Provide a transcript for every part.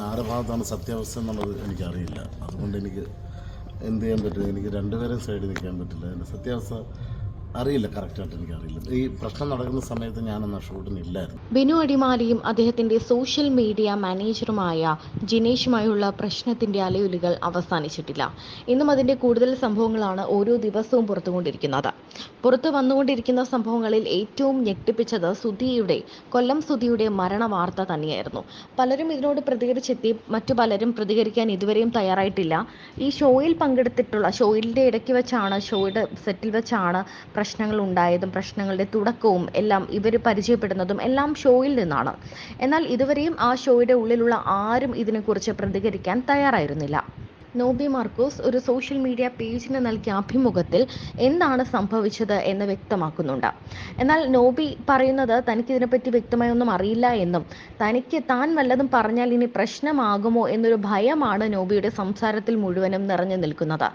ആരുടെ ഭാഗത്താണ് സത്യാവസ്ഥ എന്നുള്ളത് എനിക്കറിയില്ല. അതുകൊണ്ട് എനിക്ക് എന്ത് ചെയ്യാൻ പറ്റും? എനിക്ക് രണ്ടുപേരും സൈഡിൽ നിൽക്കാൻ പറ്റില്ല. അതിന്റെ സത്യാവസ്ഥ അറിയില്ല കറക്റ്റായിട്ട് എനിക്കറിയില്ല. ഈ പ്രശ്നം നടക്കുന്ന സമയത്ത് ഞാനന്ന് ഷൂട്ടിന് ഇല്ലായിരുന്നു. ബിനു അടിമാലിയും അദ്ദേഹത്തിന്റെ സോഷ്യൽ മീഡിയ മാനേജറുമായ ജിനേഷുമായുള്ള പ്രശ്നത്തിന്റെ അലയൊലികൾ അവസാനിച്ചിട്ടില്ല. ഇന്നും അതിന്റെ കൂടുതൽ സംഭവങ്ങളാണ് ഓരോ ദിവസവും പുറത്തുകൊണ്ടിരിക്കുന്നത്. പുറത്തു വന്നുകൊണ്ടിരിക്കുന്ന സംഭവങ്ങളിൽ ഏറ്റവും ഞെട്ടിപ്പിച്ചത് സുധിയുടെ കൊല്ലം സുധിയുടെ മരണ വാർത്ത തന്നെയായിരുന്നു. പലരും ഇതിനോട് പ്രതികരിച്ചെത്തി മറ്റു പലരും പ്രതികരിക്കാൻ ഇതുവരെയും തയ്യാറായിട്ടില്ല. ഈ ഷോയിൽ പങ്കെടുത്തിട്ടുള്ള ഷോയിലിന്റെ ഇടയ്ക്ക് വെച്ചാണ് ഷോയുടെ സെറ്റിൽ വെച്ചാണ് പ്രശ്നങ്ങൾ ഉണ്ടായതും പ്രശ്നങ്ങളുടെ തുടക്കവും എല്ലാം ഇവർ പരിചയപ്പെടുന്നതും എല്ലാം ഷോയിൽ നിന്നാണ്. എന്നാൽ ഇതുവരെയും ആ ഷോയുടെ ഉള്ളിലുള്ള ആരും ഇതിനെക്കുറിച്ച് പ്രതികരിക്കാൻ തയ്യാറായിരുന്നില്ല. നോബി മാർക്കോസ് ഒരു സോഷ്യൽ മീഡിയ പേജിന് നൽകിയ അഭിമുഖത്തിൽ എന്താണ് സംഭവിച്ചത് എന്ന് വ്യക്തമാക്കുന്നുണ്ട്. എന്നാൽ നോബി പറയുന്നത് തനിക്ക് ഇതിനെപ്പറ്റി വ്യക്തമായി ഒന്നും അറിയില്ല എന്നും തനിക്ക് താൻ വല്ലതും പറഞ്ഞാൽ ഇനി പ്രശ്നമാകുമോ എന്നൊരു ഭയമാണ് നോബിയുടെ സംസാരത്തിൽ മുഴുവനും നിറഞ്ഞു നിൽക്കുന്നത്.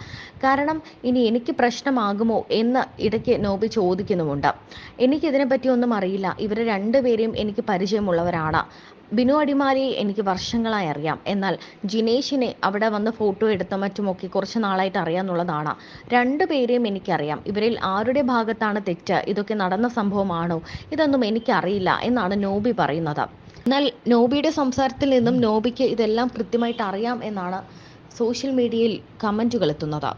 കാരണം ഇനി എനിക്ക് പ്രശ്നമാകുമോ എന്ന് ഇടയ്ക്ക് നോബി ചോദിക്കുന്നുമുണ്ട്. എനിക്കിതിനെപ്പറ്റി ഒന്നും അറിയില്ല. ഇവരെ രണ്ടുപേരെയും എനിക്ക് പരിചയമുള്ളവരാണ്. ബിനു അടിമാലിയെ എനിക്ക് വർഷങ്ങളായി അറിയാം. എന്നാൽ ജിനേഷിനെ അവിടെ വന്ന് ഫോട്ടോ എടുത്ത മറ്റുമൊക്കെ കുറച്ച് നാളായിട്ട് അറിയാമെന്നുള്ളതാണ് രണ്ടുപേരെയും എനിക്കറിയാം. ഇവരിൽ ആരുടെ ഭാഗത്താണ് തെറ്റ്? ഇതൊക്കെ നടന്ന സംഭവമാണോ? ഇതൊന്നും എനിക്കറിയില്ല എന്നാണ് നോബി പറയുന്നത്. എന്നാൽ നോബിയുടെ സംസാരത്തിൽ നിന്നും നോബിക്ക് ഇതെല്ലാം കൃത്യമായിട്ട് അറിയാം എന്നാണ് സോഷ്യൽ മീഡിയയിൽ കമന്റുകൾ എത്തുന്നത്.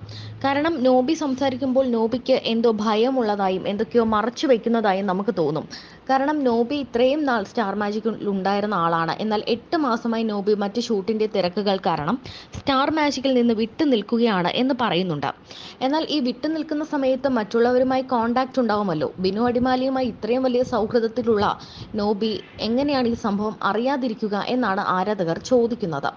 കാരണം നോബി സംസാരിക്കുമ്പോൾ നോബിക്ക് എന്തോ ഭയമുള്ളതായും എന്തൊക്കെയോ മറച്ചു വെക്കുന്നതായും നമുക്ക് തോന്നും. കാരണം നോബി ഇത്രയും നാൾ സ്റ്റാർ മാജിക്കിൽ ഉണ്ടായിരുന്ന ആളാണ്. എന്നാൽ എട്ട് മാസമായി നോബി മറ്റ് ഷൂട്ടിന്റെ തിരക്കുകൾ കാരണം സ്റ്റാർ മാജിക്കിൽ നിന്ന് വിട്ടു നിൽക്കുകയാണ് എന്ന് പറയുന്നുണ്ട്. എന്നാൽ ഈ വിട്ടു നിൽക്കുന്ന സമയത്ത് മറ്റുള്ളവരുമായി കോണ്ടാക്ട് ഉണ്ടാവുമല്ലോ. ബിനു അടിമാലിയുമായി ഇത്രയും വലിയ സൗഹൃദത്തിലുള്ള നോബി എങ്ങനെയാണ് ഈ സംഭവം അറിയാതിരിക്കുക എന്നാണ് ആരാധകർ ചോദിക്കുന്നത്.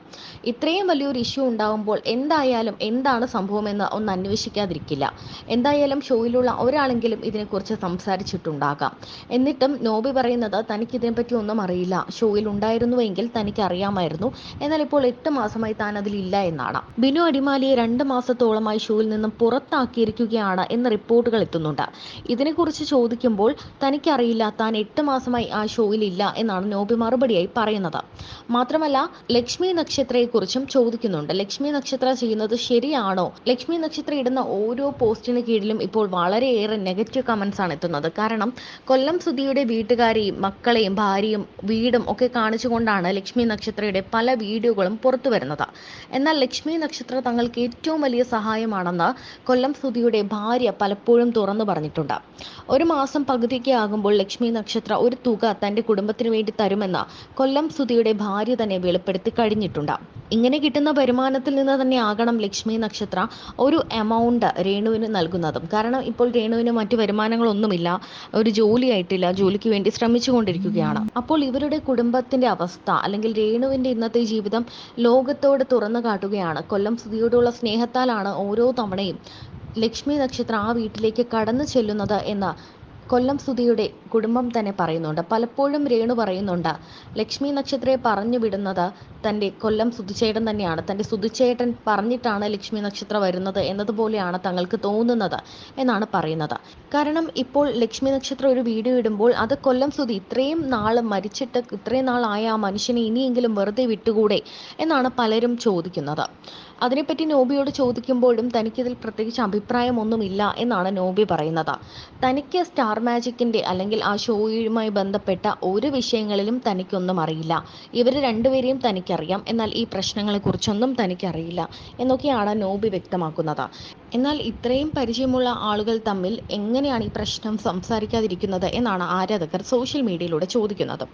ഇത്രയും വലിയൊരു ഇഷ്യൂ ഉണ്ടാവുമ്പോൾ എന്തായാലും എന്താണ് സംഭവമെന്ന് ഒന്ന് അന്വേഷിക്കാതിരിക്കില്ല. എന്തായാലും ഷോയിലുള്ള ഒരാളെങ്കിലും ഇതിനെക്കുറിച്ച് സംസാരിച്ചിട്ടുണ്ടാകാം. എന്നിട്ടും നോബി പറയുന്നത് തനിക്ക് ഇതിനെപ്പറ്റി ഒന്നും അറിയില്ല. ഷോയിൽ ഉണ്ടായിരുന്നുവെങ്കിൽ തനിക്ക് അറിയാമായിരുന്നു എന്നാൽ ഇപ്പോൾ എട്ട് മാസമായി താൻ അതിലില്ല എന്നാണ്. ബിനു അടിമാലിയെ രണ്ട് മാസത്തോളമായി ഷോയിൽ നിന്നും പുറത്താക്കിയിരിക്കുകയാണ് എന്ന റിപ്പോർട്ടുകൾ എത്തുന്നുണ്ട്. ഇതിനെക്കുറിച്ച് ചോദിക്കുമ്പോൾ തനിക്കറിയില്ല താൻ എട്ട് മാസമായി ആ ഷോയിൽ ഇല്ല എന്നാണ് നോബി മറുപടിയായി പറയുന്നത്. മാത്രമല്ല ലക്ഷ്മി നക്ഷത്രയെക്കുറിച്ചും ചോദിക്കുന്നുണ്ട്. ലക്ഷ്മി നക്ഷത്ര ചെയ്യുന്നത് ശരിയാണോ? ലക്ഷ്മി നക്ഷത്ര ഇടുന്ന ഓരോ പോസ്റ്റിന് കീഴിലും ഇപ്പോൾ വളരെയേറെ നെഗറ്റീവ് കമൻസ് ആണ് എത്തുന്നത്. കാരണം കൊല്ലം സുധിയുടെ വീട്ടുകാരെയും മക്കളെയും ഭാര്യയും വീടും ഒക്കെ കാണിച്ചുകൊണ്ടാണ് ലക്ഷ്മി നക്ഷത്രയുടെ പല വീഡിയോകളും പുറത്തു വരുന്നത്. എന്നാൽ ലക്ഷ്മി നക്ഷത്ര തങ്ങൾക്ക് ഏറ്റവും വലിയ സഹായമാണെന്ന് കൊല്ലം സുധിയുടെ ഭാര്യ പലപ്പോഴും തുറന്നു പറഞ്ഞിട്ടുണ്ട്. ഒരു മാസം പകുതിക്ക് ആകുമ്പോൾ ലക്ഷ്മി നക്ഷത്ര ഒരു തുക തന്റെ കുടുംബത്തിന് വേണ്ടി തരുമെന്ന് കൊല്ലം സുധിയുടെ ഭാര്യ തന്നെ വെളിപ്പെടുത്തി കഴിഞ്ഞിട്ടുണ്ട്. ഇങ്ങനെ കിട്ടുന്ന വരുമാനത്തിൽ നിന്ന് തന്നെ ആകണം ലക്ഷ്മി നക്ഷത്ര ഒരു എമൗണ്ട് രേണുവിന് നൽകുന്നതും. കാരണം ഇപ്പോൾ രേണുവിന് മറ്റു വരുമാനങ്ങളൊന്നുമില്ല. ഒരു ജോലി ആയിട്ടില്ല. ജോലിക്ക് വേണ്ടി ശ്രമിച്ചുകൊണ്ടിരിക്കുകയാണ്. അപ്പോൾ ഇവരുടെ കുടുംബത്തിന്റെ അവസ്ഥ അല്ലെങ്കിൽ രേണുവിന്റെ ഇന്നത്തെ ജീവിതം ലോകത്തോട് തുറന്നു കാട്ടുകയാണ്. കൊല്ലം സുധിയോടുള്ള സ്നേഹത്താലാണ് ഓരോ തവണയും ലക്ഷ്മി നക്ഷത്ര ആ വീട്ടിലേക്ക് കടന്നു ചെല്ലുന്നത് എന്ന് കൊല്ലം സുധിയുടെ കുടുംബം തന്നെ പറയുന്നുണ്ട്. പലപ്പോഴും രേണു പറയുന്നുണ്ട് ലക്ഷ്മി നക്ഷത്രയെ പറഞ്ഞു വിടുന്നത് തന്റെ കൊല്ലം സുധിച്ചേട്ടൻ തന്നെയാണ്. തന്റെ സുധിച്ചേട്ടൻ പറഞ്ഞിട്ടാണ് ലക്ഷ്മി നക്ഷത്ര വരുന്നത് എന്നതുപോലെയാണ് തങ്ങൾക്ക് തോന്നുന്നത് എന്നാണ് പറയുന്നത്. കാരണം ഇപ്പോൾ ലക്ഷ്മി നക്ഷത്ര ഒരു വീഡിയോ ഇടുമ്പോൾ അത് കൊല്ലം സുധി ഇത്രയും നാൾ മരിച്ചിട്ട് ഇത്രയും നാളായ ആ മനുഷ്യനെ ഇനിയെങ്കിലും വെറുതെ വിട്ടുകൂടെ എന്നാണ് പലരും ചോദിക്കുന്നത്. അതിനെപ്പറ്റി നോബിയോട് ചോദിക്കുമ്പോഴും തനിക്കിതിൽ പ്രത്യേകിച്ച് അഭിപ്രായമൊന്നുമില്ല എന്നാണ് നോബി പറയുന്നത്. തനിക്ക് സ്റ്റാർ മാജിക്കിന്റെ അല്ലെങ്കിൽ ആ ഷോയുമായി ബന്ധപ്പെട്ട ഒരു വിഷയങ്ങളിലും തനിക്കൊന്നും അറിയില്ല. ഇവർ രണ്ടുപേരെയും തനിക്കറിയാം. എന്നാൽ ഈ പ്രശ്നങ്ങളെക്കുറിച്ചൊന്നും തനിക്കറിയില്ല എന്നൊക്കെയാണ് നോബി വ്യക്തമാക്കുന്നത്. എന്നാൽ ഇത്രയും പരിചയമുള്ള ആളുകൾ തമ്മിൽ എങ്ങനെയാണ് ഈ പ്രശ്നം സംസാരിക്കാതിരിക്കുന്നത് എന്നാണ് ആരാധകർ സോഷ്യൽ മീഡിയയിലൂടെ ചോദിക്കുന്നത്.